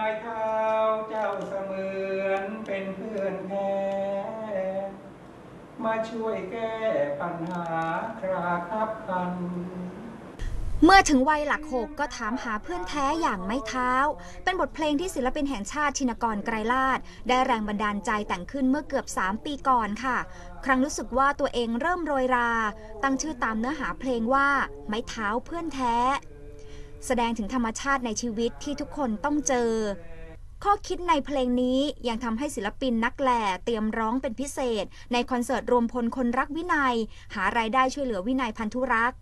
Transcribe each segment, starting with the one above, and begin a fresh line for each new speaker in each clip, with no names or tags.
ายเท้าเจ้าเสมือนเป็นเพื่อนแท้มาช่วยแก้ปัญหาคราคับคัน
เมื่อถึงวัยหลักหกก็ถามหาเพื่อนแท้อย่างไม่เท้า เป็นบทเพลงที่ศิลปินแห่งชาติชินกรไกรลาดได้แรงบันดาลใจแต่งขึ้นเมื่อเกือบ 3 ปีก่อนค่ะ ครั้งรู้สึกว่าตัวเองเริ่มโรยรา ตั้งชื่อตามเนื้อหาเพลงว่า ไม้เท้าเพื่อนแท้ แสดงถึงธรรมชาติในชีวิตที่ทุกคนต้องเจอ ข้อคิดในเพลงนี้ยังทำให้ศิลปินนักแหล่เตรียมร้องเป็นพิเศษ ในคอนเสิร์ตรวมพลคนรักวินัย หารายได้ช่วยเหลือวินัยพันธุรักษ์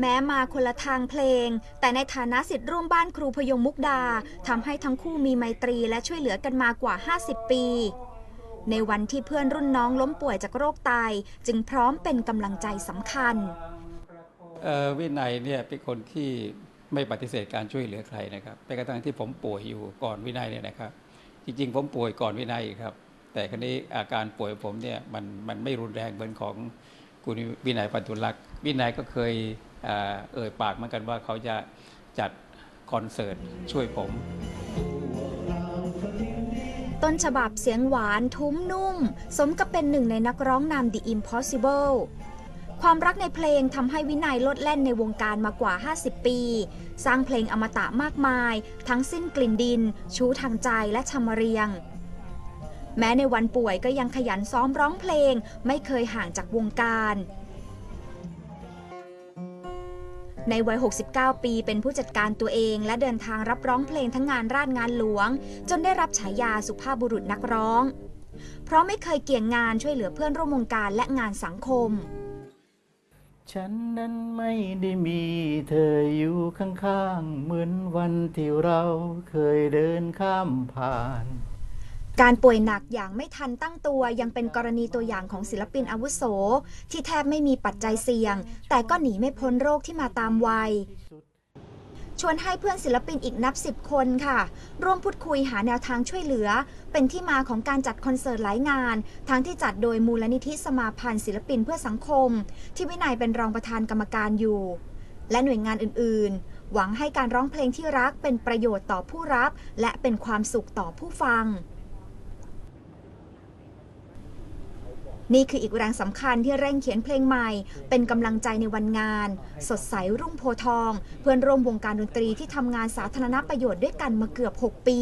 แม้มาคนละทางเพลง แต่ในฐานะสิทธิ์ร่วมบ้านครูพยงมุกดาทำให้ทั้งคู่มีไมตรีและช่วยเหลือกันมากว่า 50 ปี ในวันที่เพื่อนรุ่นน้องล้มป่วยจากโรคไตจึงพร้อมเป็นกำลังใจสำคัญ
วินัยเนี่ยเป็นคนที่ไม่ปฏิเสธการช่วยเหลือใครนะครับแม้กระทั่งที่ผมป่วยอยู่ก่อนวินัยเนี่ยนะครับ จริงๆ ผมป่วยก่อนวินัยครับ แต่ครั้นี้อาการป่วยของผมเนี่ยมันมันไม่รุนแรงเหมือนของคุณวินัยปัตุลักษ์วินัยก็เคยเอ่ยปากเหมือนกันว่าเขาจะจัดคอนเสิร์ตช่วยผม
ต้นฉบับเสียงหวานทุ้มนุ่ม สมกับเป็นหนึ่งในนักร้องนำ The Impossible ความรักในเพลงทำให้วินัยลดแล่นในวงการมากว่า 50 ปี สร้างเพลงอมตะมากมาย ทั้งสิ้นกลิ่นดิน ชูทางใจและชำเรียง แม้ในวันป่วยก็ยังขยันซ้อมร้องเพลง ไม่เคยห่างจากวงการในวัย 69 ปีเป็นผู้จัดการตัวเองและเดินทางรับร้องเพลงทั้งงานราชงานหลวง จนได้รับฉายาสุภาพบุรุษนักร้อง เพราะไม่เคยเกี่ยงงานช่วยเหลือเพื่อนร่วมวงการและงานสังคม
ฉันนั้นไม่ได้มีเธออยู่ข้างๆ เหมือนวันที่เราเคยเดินข้ามผ่าน
การป่วยหนักอย่างไม่ทันตั้งตัวยังเป็นกรณีตัวอย่างของศิลปินอาวุโส ที่แทบไม่มีปัจจัยเสี่ยง แต่ก็หนีไม่พ้นโรคที่มาตามวัย ชวนให้เพื่อนศิลปินอีกนับสิบคนค่ะ ร่วมพูดคุยหาแนวทางช่วยเหลือ เป็นที่มาของการจัดคอนเสิร์ตหลายงาน ทั้งที่จัดโดยมูลนิธิสมาพันธ์ศิลปินเพื่อสังคม ที่วินัยเป็นรองประธานกรรมการอยู่ และหน่วยงานอื่น ๆ หวังให้การร้องเพลงที่รักเป็นประโยชน์ต่อผู้รับ และเป็นความสุขต่อผู้ฟัง นี่คืออีกแรงสำคัญที่เร่งเขียนเพลงใหม่ เป็นกำลังใจในวันงาน สดใสรุ่งโพทอง เพื่อนร่วมวงการดนตรีที่ทำงานสาธารณประโยชน์ด้วยกันมาเกือบ 6 ปี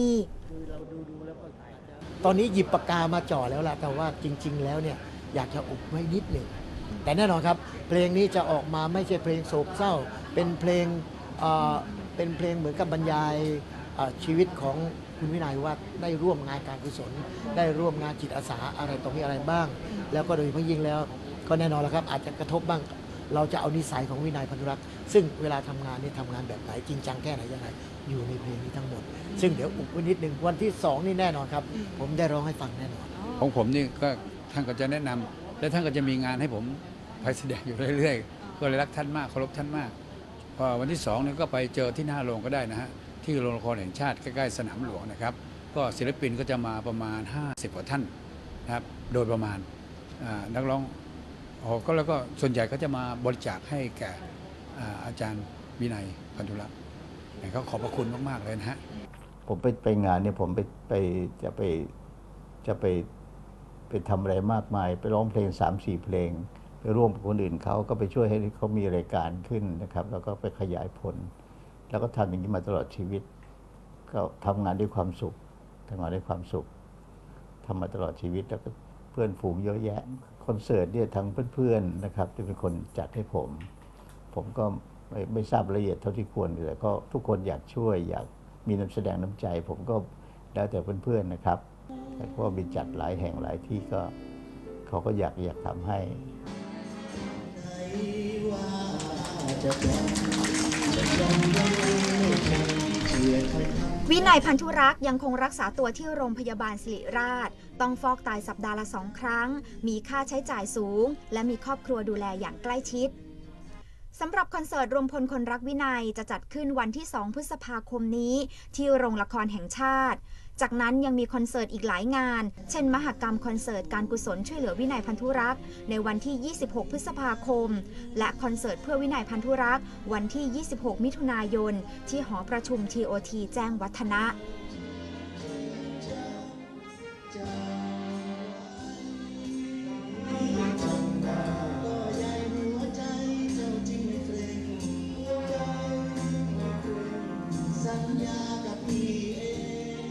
ตอนนี้หยิบปากกามาจ่อแล้วล่ะแต่ว่าจริง ๆ แล้วเนี่ยอยากจะอุบไว้นิดหนึ่งแต่แน่นอนครับ เพลงนี้จะออกมาไม่ใช่เพลงโศกเศร้า เป็นเพลงเเป็นเพลงเหมือนกับบรรยาย ชีวิตของคุณวินัยว่าได้ร่วมงานการกุศล ได้ร่วมงานจิตอาสาอะไรตรงนี้อะไรบ้าง แล้วก็โดยเฉพาะยิ่งแล้วก็แน่นอนแล้วครับ อาจจะกระทบบ้าง เราจะเอานิสัยของวินัยพันธุรักษ์ซึ่งเวลาทำงานนี่ทำงานแบบไหนจริงจังแค่ไหนยังไงอยู่ในเพลงนี้ทั้งหมด ซึ่งเดี๋ยวอุบไว้นิดหนึ่งวันที่สองนี่แน่นอนครับ ผมได้ร้องให้ฟังแน่นอน
ของผมนี่ก็ท่านก็จะแนะนำและท่านก็จะมีงานให้ผมไปแสดงอยู่เรื่อยๆก็เลยรักท่านมากเคารพท่านมากพอวันที่สองนี่ก็ไปเจอที่หน้าโรงก็ได้นะฮะ ที่โรงละครแห่งชาติใกล้ๆสนามหลวงนะครับ ก็ศิลปินก็จะมาประมาณ 50กว่าท่านนะครับโดยประมาณนักร้องออก็แล้วก็ส่วนใหญ่ก็จะมาบริจาคให้แก่อาจารย์วินัยพันธุรักษ์ก็ขอบพระคุณมาก ๆ เลยนะฮะ
ผมไปไปงานเนี่ยผมไปไปจะไปจะไปไปทำอะไรมากมาย ไปร้องเพลงสามสี่เพลง ไปร่วมกับคนอื่นเขาก็ไปช่วยให้เขามีรายการขึ้นนะครับ แล้วก็ไปขยายผล แล้วก็ทำอย่างนี้มาตลอดชีวิต ก็ทำงานด้วยความสุขทำงานด้วยความสุขทำมาตลอดชีวิตแล้วก็เพื่อนฝูงเยอะแยะคอนเสิร์ตเนี่ยทั้งเพื่อนๆนะครับที่เป็นคนจัดให้ผม ผมก็ไม่ไม่ทราบรายละเอียดเท่าที่ควรแต่ก็ทุกคนอยากช่วยอยากมีน้ำแสดงน้ำใจ ผมก็แล้วแต่เพื่อนๆนะครับแต่ก็มีจัดหลายแห่งหลายที่ก็เขาก็อยากอยากทำให้
วินัยพันธุรักษ์ยังคงรักษาตัวที่โรงพยาบาลสิริราช ต้องฟอกไตสัปดาห์ละสองครั้ง มีค่าใช้จ่ายสูง และมีครอบครัวดูแลอย่างใกล้ชิดสำหรับคอนเสิร์ตรวมพลคนรักวินัยจะจัดขึ้นวันที่ 2 พฤษภาคมนี้ ที่โรงละครแห่งชาติ จากนั้นยังมีคอนเสิร์ตอีกหลายงาน เช่น มหกรรมคอนเสิร์ตการกุศลช่วยเหลือวินัยพันธุรักษ์ในวันที่ 26 พฤษภาคม และคอนเสิร์ตเพื่อวินัยพันธุรักษ์วันที่ 26 มิถุนายน ที่หอประชุม TOT แจ้งวัฒนะ